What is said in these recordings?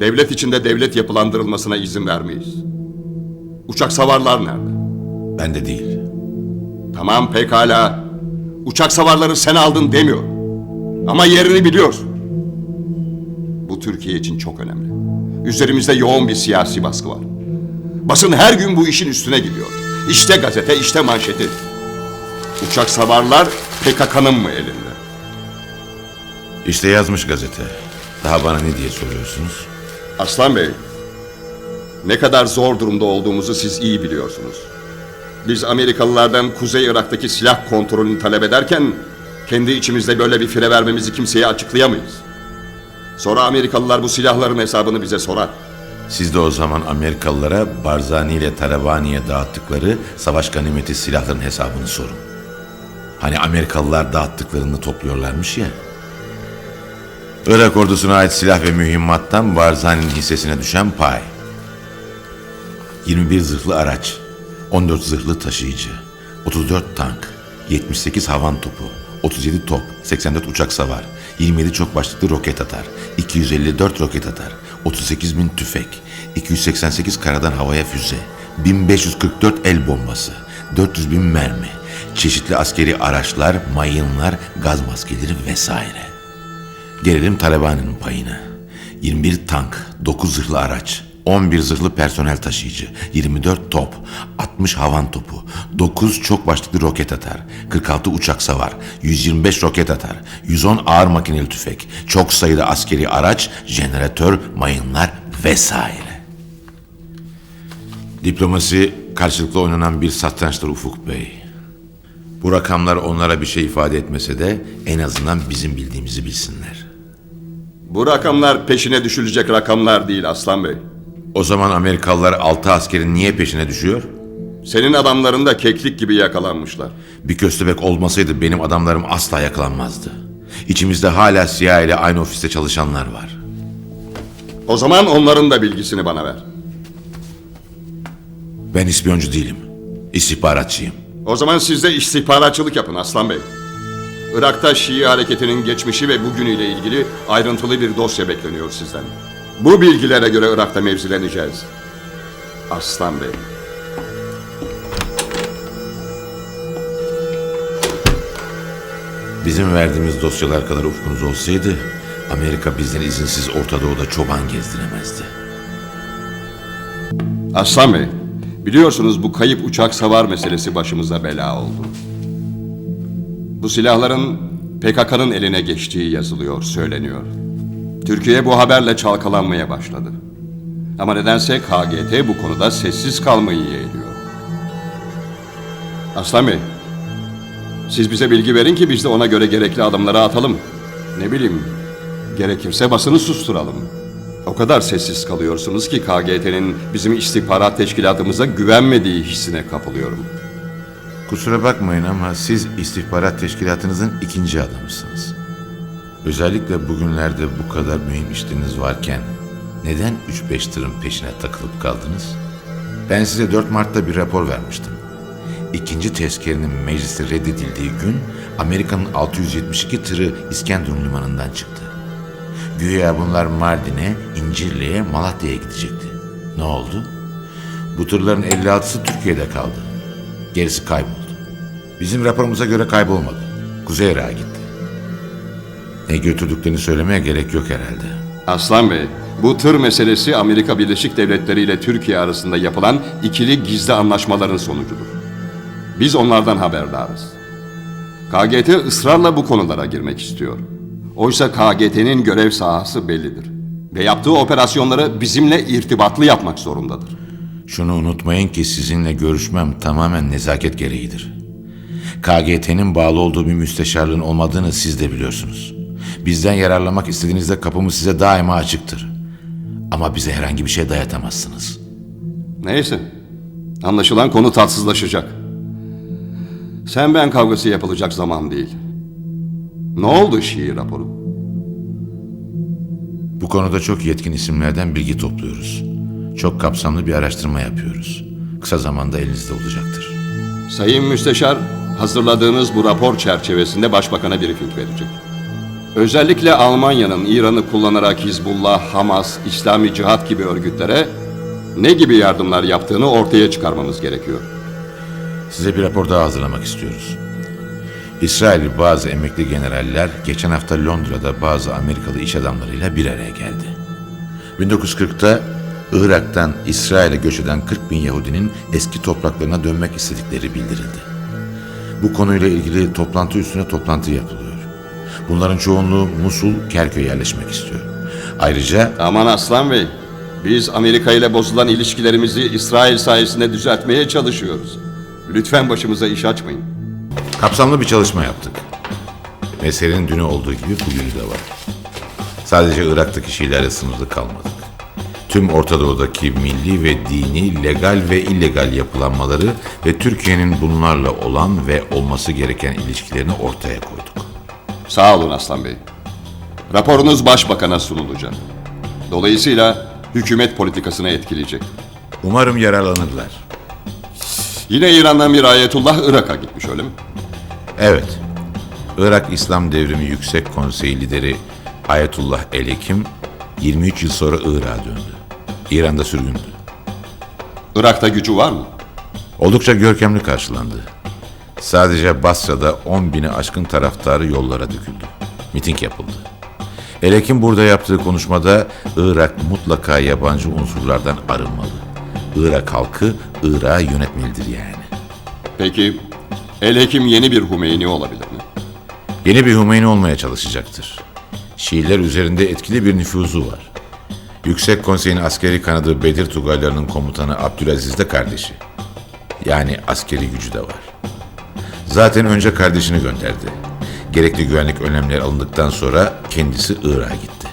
Devlet içinde devlet yapılandırılmasına izin vermeyiz. Uçak savarlar nerede? Ben de değil. Tamam pekala. Uçak savarları sen aldın demiyor. Ama yerini biliyorsun. Bu Türkiye için çok önemli. Üzerimizde yoğun bir siyasi baskı var. Basın her gün bu işin üstüne gidiyor. İşte gazete, işte manşeti. Uçak savarlar PKK'nın mı elinde? İşte yazmış gazete. Daha bana ne diye soruyorsunuz? Aslan Bey, ne kadar zor durumda olduğumuzu siz iyi biliyorsunuz. Biz Amerikalılardan Kuzey Irak'taki silah kontrolünü talep ederken kendi içimizde böyle bir fire vermemizi kimseye açıklayamayız. Sonra Amerikalılar bu silahların hesabını bize sorar. Siz de o zaman Amerikalılara Barzani ile Talabani'ye dağıttıkları savaş ganimeti silahların hesabını sorun. Hani Amerikalılar dağıttıklarını topluyorlarmış ya. Irak ordusuna ait silah ve mühimmattan Barzani'nin hissesine düşen pay. 21 zırhlı araç, 14 zırhlı taşıyıcı, 34 tank, 78 havan topu, 37 top, 84 uçak savar, 27 çok başlıklı roket atar, 254 roket atar, 38 bin tüfek, 288 karadan havaya füze, 1544 el bombası, 400 bin mermi, çeşitli askeri araçlar, mayınlar, gaz maskeleri vesaire. Gelelim Talabani'nin payına. 21 tank, 9 zırhlı araç, 11 zırhlı personel taşıyıcı, 24 top, 60 havan topu, 9 çok başlıklı roket atar, 46 uçak savar, 125 roket atar, 110 ağır makineli tüfek, çok sayıda askeri araç, jeneratör, mayınlar vesaire. Diplomasi karşılıklı oynanan bir satrançtır Ufuk Bey. Bu rakamlar onlara bir şey ifade etmese de en azından bizim bildiğimizi bilsinler. Bu rakamlar peşine düşülecek rakamlar değil Aslan Bey. O zaman Amerikalılar altı askerin niye peşine düşüyor? Senin adamların da keklik gibi yakalanmışlar. Bir köstebek olmasaydı benim adamlarım asla yakalanmazdı. İçimizde hala CIA ile aynı ofiste çalışanlar var. O zaman onların da bilgisini bana ver. Ben ispiyoncu değilim. İstihbaratçıyım. O zaman siz de istihbaratçılık yapın Aslan Bey. Irak'ta Şii hareketinin geçmişi ve bugünüyle ilgili ayrıntılı bir dosya bekleniyor sizden. Bu bilgilere göre Irak'ta mevzileneceğiz. Aslan Bey. Bizim verdiğimiz dosyalar kadar ufkunuz olsaydı Amerika bizden izinsiz Orta Doğu'da çoban gezdiremezdi. Aslan Bey, biliyorsunuz bu kayıp uçak savar meselesi başımıza bela oldu. Bu silahların PKK'nın eline geçtiği yazılıyor, söyleniyor. Türkiye bu haberle çalkalanmaya başladı. Ama nedense KGT bu konuda sessiz kalmayı yeğliyor. Aslan Bey, siz bize bilgi verin ki biz de ona göre gerekli adımları atalım. Ne bileyim, gerekirse basını susturalım. O kadar sessiz kalıyorsunuz ki KGT'nin bizim istihbarat teşkilatımıza güvenmediği hissine kapılıyorum. Kusura bakmayın ama siz istihbarat teşkilatınızın ikinci adamısınız. Özellikle bugünlerde bu kadar mühim işleriniz varken neden 3-5 tırın peşine takılıp kaldınız? Ben size 4 Mart'ta bir rapor vermiştim. İkinci tezkerenin mecliste reddedildiği gün Amerika'nın 672 tırı İskenderun limanından çıktı. Güya bunlar Mardin'e, İncirli'ye, Malatya'ya gidecekti. Ne oldu? Bu tırların 56'sı Türkiye'de kaldı. Gerisi kayboldu. Bizim raporumuza göre kaybolmadı. Kuzey Irak'a gitti. Ne götürdüklerini söylemeye gerek yok herhalde. Aslan Bey, bu tır meselesi Amerika Birleşik Devletleri ile Türkiye arasında yapılan ikili gizli anlaşmaların sonucudur. Biz onlardan haberdarız. KGT ısrarla bu konulara girmek istiyor. Oysa KGT'nin görev sahası bellidir. Ve yaptığı operasyonları bizimle irtibatlı yapmak zorundadır. Şunu unutmayın ki sizinle görüşmem tamamen nezaket gereğidir. KGT'nin bağlı olduğu bir müsteşarlığın olmadığını siz de biliyorsunuz. Bizden yararlanmak istediğinizde kapımız size daima açıktır. Ama bize herhangi bir şey dayatamazsınız. Neyse, anlaşılan konu tatsızlaşacak. Sen ben kavgası yapılacak zaman değil. Ne oldu şiir raporu? Bu konuda çok yetkin isimlerden bilgi topluyoruz. Çok kapsamlı bir araştırma yapıyoruz. Kısa zamanda elinizde olacaktır. Sayın Müsteşar, hazırladığınız bu rapor çerçevesinde Başbakan'a briefing verecek. Özellikle Almanya'nın İran'ı kullanarak Hizbullah, Hamas, İslami Cihat gibi örgütlere ne gibi yardımlar yaptığını ortaya çıkarmamız gerekiyor. Size bir rapor daha hazırlamak istiyoruz. İsrail bazı emekli generaller geçen hafta Londra'da bazı Amerikalı iş adamlarıyla bir araya geldi. 1940'ta Irak'tan İsrail'e göç eden 40 bin Yahudinin eski topraklarına dönmek istedikleri bildirildi. Bu konuyla ilgili toplantı üstüne toplantı yapılıyor. Bunların çoğunluğu Musul, Kerkük'e yerleşmek istiyor. Ayrıca Aman Aslan Bey, biz Amerika ile bozulan ilişkilerimizi İsrail sayesinde düzeltmeye çalışıyoruz. Lütfen başımıza iş açmayın. Kapsamlı bir çalışma yaptık. Meselenin dünü olduğu gibi bugünü de var. Sadece Irak'taki Şiilerle sınırlı kalmadık. Tüm Orta Doğu'daki milli ve dini, legal ve illegal yapılanmaları ve Türkiye'nin bunlarla olan ve olması gereken ilişkilerini ortaya koyduk. Sağ olun Aslan Bey. Raporunuz başbakana sunulacak. Dolayısıyla hükümet politikasını etkileyecek. Umarım yararlanırlar. Yine İran'dan bir ayetullah Irak'a gitmiş öyle mi? Evet, Irak İslam Devrimi Yüksek Konseyi lideri Ayetullah Elekim 23 yıl sonra Irak'a döndü. İran'da sürgündü. Irak'ta gücü var mı? Oldukça görkemli karşılandı. Sadece Basra'da 10 bini aşkın taraftarı yollara döküldü. Miting yapıldı. Elek'in burada yaptığı konuşmada Irak mutlaka yabancı unsurlardan arınmalı. Irak halkı Irak'ı yönetmelidir yani. Peki El Hekim yeni bir Hümeyni olabilir mi? Yeni bir Hümeyni olmaya çalışacaktır. Şiiler üzerinde etkili bir nüfuzu var. Yüksek Konsey'in askeri kanadı Bedir Tugaylarının komutanı Abdülaziz de kardeşi. Yani askeri gücü de var. Zaten önce kardeşini gönderdi. Gerekli güvenlik önlemleri alındıktan sonra kendisi Irak'a gitti.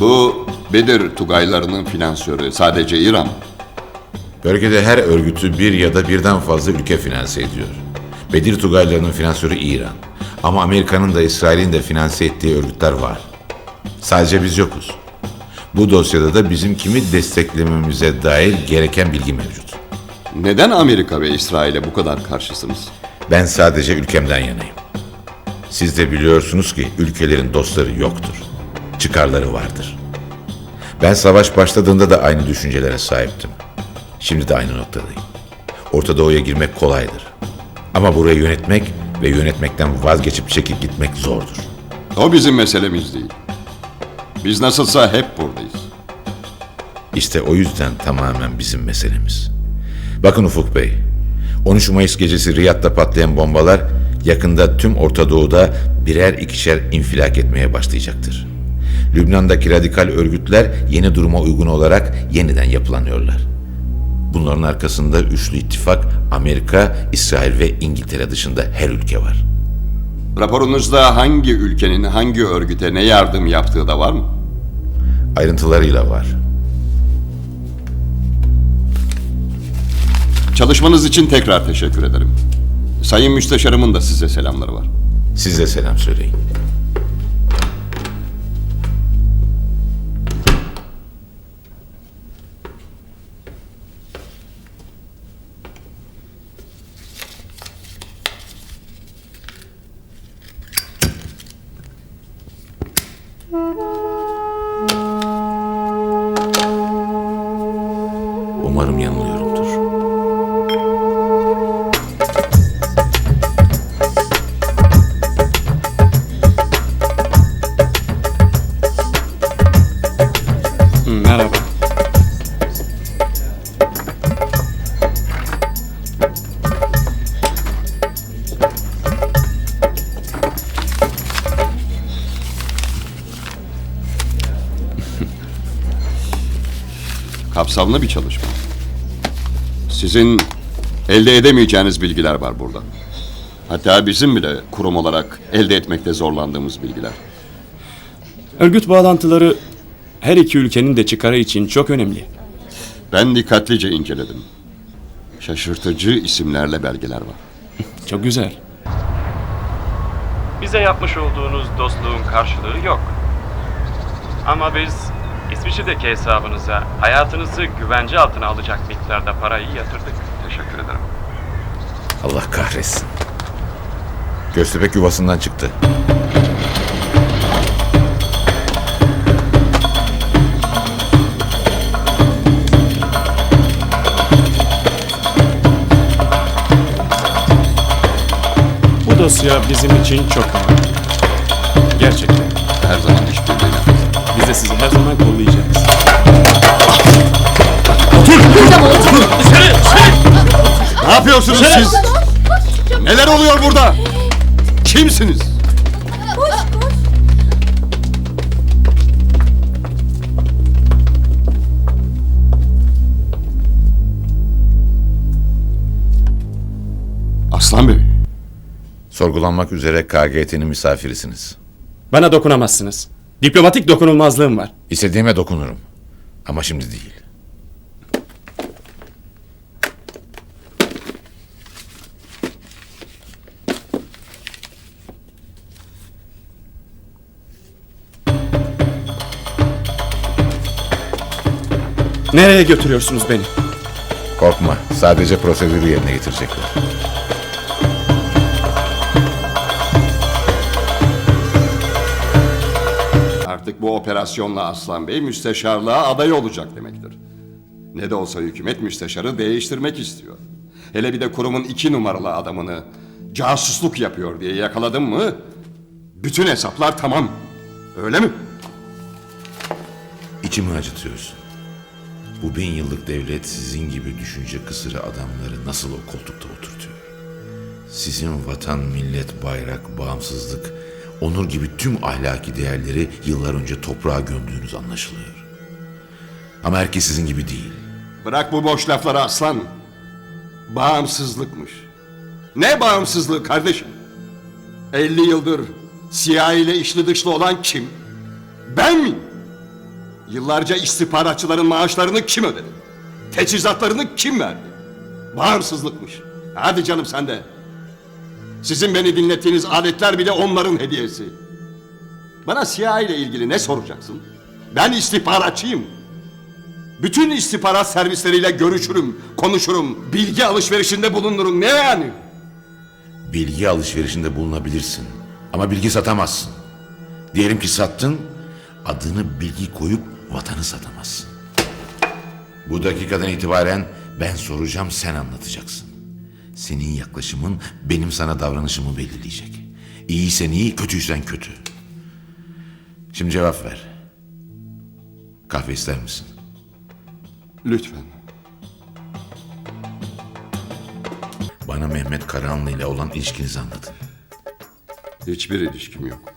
Bu Bedir Tugaylarının finansörü sadece İran? Bölgede her örgütü bir ya da birden fazla ülke finanse ediyor. Bedir Tugaylarının finansörü İran. Ama Amerika'nın da İsrail'in de finanse ettiği örgütler var. Sadece biz yokuz. Bu dosyada da bizim kimi desteklememize dair gereken bilgi mevcut. Neden Amerika ve İsrail'e bu kadar karşısınız? Ben sadece ülkemden yanayım. Siz de biliyorsunuz ki ülkelerin dostları yoktur. Çıkarları vardır. Ben savaş başladığında da aynı düşüncelere sahiptim. Şimdi de aynı noktadayım. Orta Doğu'ya girmek kolaydır. Ama burayı yönetmek ve yönetmekten vazgeçip çekip gitmek zordur. O bizim meselemiz değil. Biz nasılsa hep buradayız. İşte o yüzden tamamen bizim meselemiz. Bakın Ufuk Bey, 13 Mayıs gecesi Riyad'da patlayan bombalar yakında tüm Orta Doğu'da birer ikişer infilak etmeye başlayacaktır. Lübnan'daki radikal örgütler yeni duruma uygun olarak yeniden yapılanıyorlar. Bunların arkasında üçlü ittifak Amerika, İsrail ve İngiltere dışında her ülke var. Raporunuzda hangi ülkenin hangi örgüte ne yardım yaptığı da var mı? Ayrıntılarıyla var. Çalışmanız için tekrar teşekkür ederim. Sayın Müsteşarımın da size selamları var. Size selam söyleyin. Umarım yanılıyorumdur. Kapsamlı bir çalışma. Sizin elde edemeyeceğiniz bilgiler var burada. Hatta bizim bile kurum olarak elde etmekte zorlandığımız bilgiler. Örgüt bağlantıları her iki ülkenin de çıkarı için çok önemli. Ben dikkatlice inceledim. Şaşırtıcı isimlerle belgeler var. Çok güzel. Bize yapmış olduğunuz dostluğun karşılığı yok. Ama biz İsviçre'deki hesabınıza hayatınızı güvence altına alacak miktarda parayı yatırdık. Teşekkür ederim. Allah kahretsin. Göztepek yuvasından çıktı. Bu dosya bizim için çok önemli. Gerçekten de sizi her zaman kollayacağız. Ne yapıyorsunuz siz? Neler oluyor burada? Kimsiniz? Aslan Bey, Sorgulanmak üzere KGT'nin misafirisiniz. Bana dokunamazsınız. Diplomatik dokunulmazlığım var. İstediğime dokunurum. Ama şimdi değil. Nereye götürüyorsunuz beni? Korkma. Sadece prosedürü yerine getirecekler. Operasyonla Aslan Bey müsteşarlığa aday olacak demektir. Ne de olsa hükümet müsteşarı değiştirmek istiyor. Hele bir de kurumun iki numaralı adamını casusluk yapıyor diye yakaladım mı? Bütün hesaplar tamam. Öyle mi? İçimi acıtıyorsun. Bu bin yıllık devlet sizin gibi düşünce kısırı adamları nasıl o koltukta oturtuyor? Sizin vatan, millet, bayrak, bağımsızlık, onur gibi tüm ahlaki değerleri yıllar önce toprağa gömdüğünüz anlaşılıyor. Ama herkes sizin gibi değil. Bırak bu boş lafları aslan. Bağımsızlıkmış. Ne bağımsızlığı kardeşim? 50 yıldır CIA ile içli dışlı olan kim? Ben miyim? Yıllarca istihbaratçıların maaşlarını kim ödedi? Teçhizatlarını kim verdi? Bağımsızlıkmış. Hadi canım sen de. Sizin beni dinlettiğiniz aletler bile onların hediyesi. Bana CIA ile ilgili ne soracaksın? Ben istihbaratçıyım. Bütün istihbarat servisleriyle görüşürüm, konuşurum, bilgi alışverişinde bulunurum. Ne yani? Bilgi alışverişinde bulunabilirsin. Ama bilgi satamazsın. Diyelim ki sattın, adını bilgi koyup vatanı satamazsın. Bu dakikadan itibaren ben soracağım, sen anlatacaksın. Senin yaklaşımın benim sana davranışımı belirleyecek. İyiysen iyi, kötüysen kötü. Şimdi cevap ver. Kahve ister misin? Lütfen. Bana Mehmet Karahanlı ile olan ilişkinizi anlatın. Hiçbir ilişkim yok.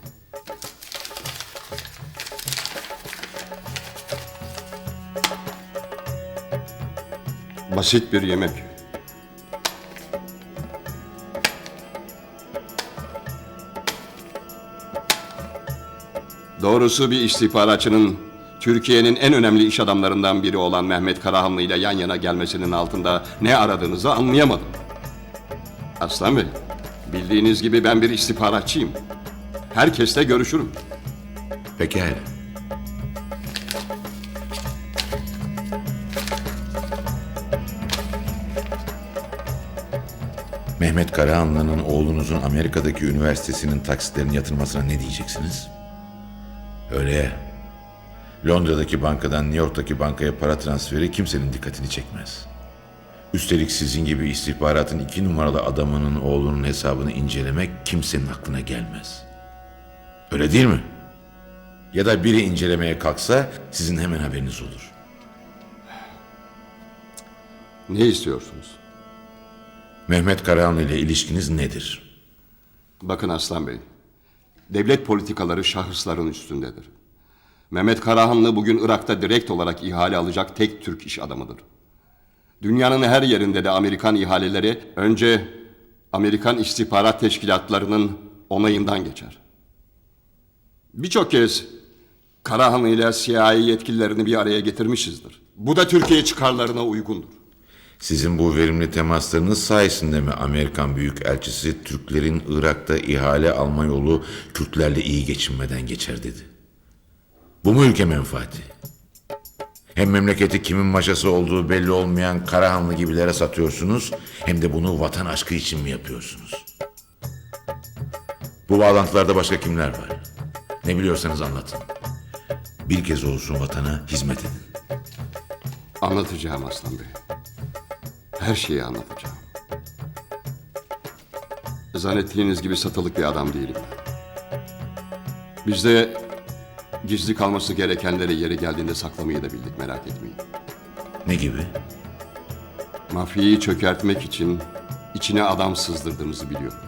Basit bir yemek. Doğrusu bir istihbaratçının Türkiye'nin en önemli iş adamlarından biri olan Mehmet Karahanlı ile yan yana gelmesinin altında ne aradığınızı anlayamadım. Aslan Bey, bildiğiniz gibi ben bir istihbaratçıyım. Herkesle görüşürüm. Pekala. Mehmet Karahanlı'nın oğlunuzun Amerika'daki üniversitesinin taksitlerini yatırmasına ne diyeceksiniz? Öyle ya. Londra'daki bankadan New York'taki bankaya para transferi kimsenin dikkatini çekmez. Üstelik sizin gibi istihbaratın iki numaralı adamının oğlunun hesabını incelemek kimsenin aklına gelmez. Öyle değil mi? Ya da biri incelemeye kalksa sizin hemen haberiniz olur. Ne istiyorsunuz? Mehmet Karahanlı ile ilişkiniz nedir? Bakın Aslan Bey, devlet politikaları şahısların üstündedir. Mehmet Karahanlı bugün Irak'ta direkt olarak ihale alacak tek Türk iş adamıdır. Dünyanın her yerinde de Amerikan ihaleleri önce Amerikan istihbarat teşkilatlarının onayından geçer. Birçok kez Karahanlı ile CIA yetkililerini bir araya getirmişizdir. Bu da Türkiye çıkarlarına uygundur. Sizin bu verimli temaslarınız sayesinde mi Amerikan Büyükelçisi Türklerin Irak'ta ihale alma yolu Kürtlerle iyi geçinmeden geçer dedi. Bu mu ülke menfaati? Hem memleketi kimin maşası olduğu belli olmayan Karahanlı gibilere satıyorsunuz hem de bunu vatan aşkı için mi yapıyorsunuz? Bu bağlantılarda başka kimler var? Ne biliyorsanız anlatın. Bir kez olsun vatana hizmet edin. Anlatacağım Aslan Bey. Her şeyi anlatacağım. Zannettiğiniz gibi satılık bir adam değilim. Bizde gizli kalması gerekenleri yeri geldiğinde saklamayı da bildik merak etmeyin. Ne gibi? Mafyayı çökertmek için içine adam sızdırdığımızı biliyorum.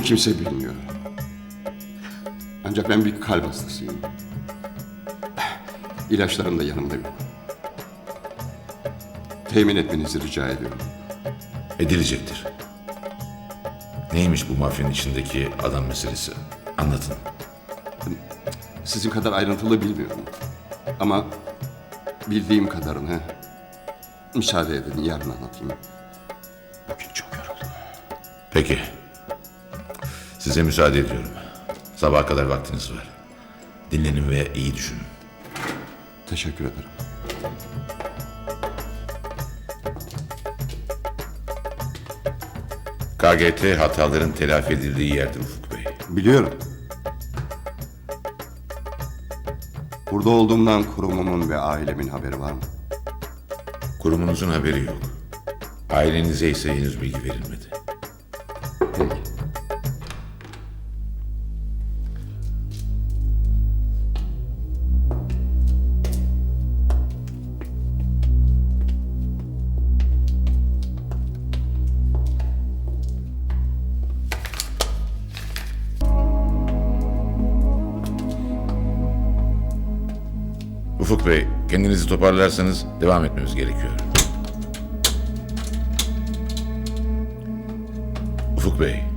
Bunu kimse bilmiyor. Ancak ben bir kalp hastasıyım. İlaçlarım da yanımda yok. Temin etmenizi rica ediyorum. Edilecektir. Neymiş bu mafyanın içindeki adam meselesi? Anlatın. Sizin kadar ayrıntılı bilmiyorum. Ama bildiğim kadarını müsaade edin yarın anlatayım. Size müsaade ediyorum. Sabaha kadar vaktiniz var. Dinlenin ve iyi düşünün. Teşekkür ederim. KGT hataların telafi edildiği yerdir Ufuk Bey. Biliyorum. Burada olduğumdan kurumumun ve ailemin haberi var mı? Kurumunuzun haberi yok. Ailenize ise henüz bilgi verilmedi. Ufuk Bey, kendinizi toparlarsanız devam etmemiz gerekiyor. Ufuk Bey.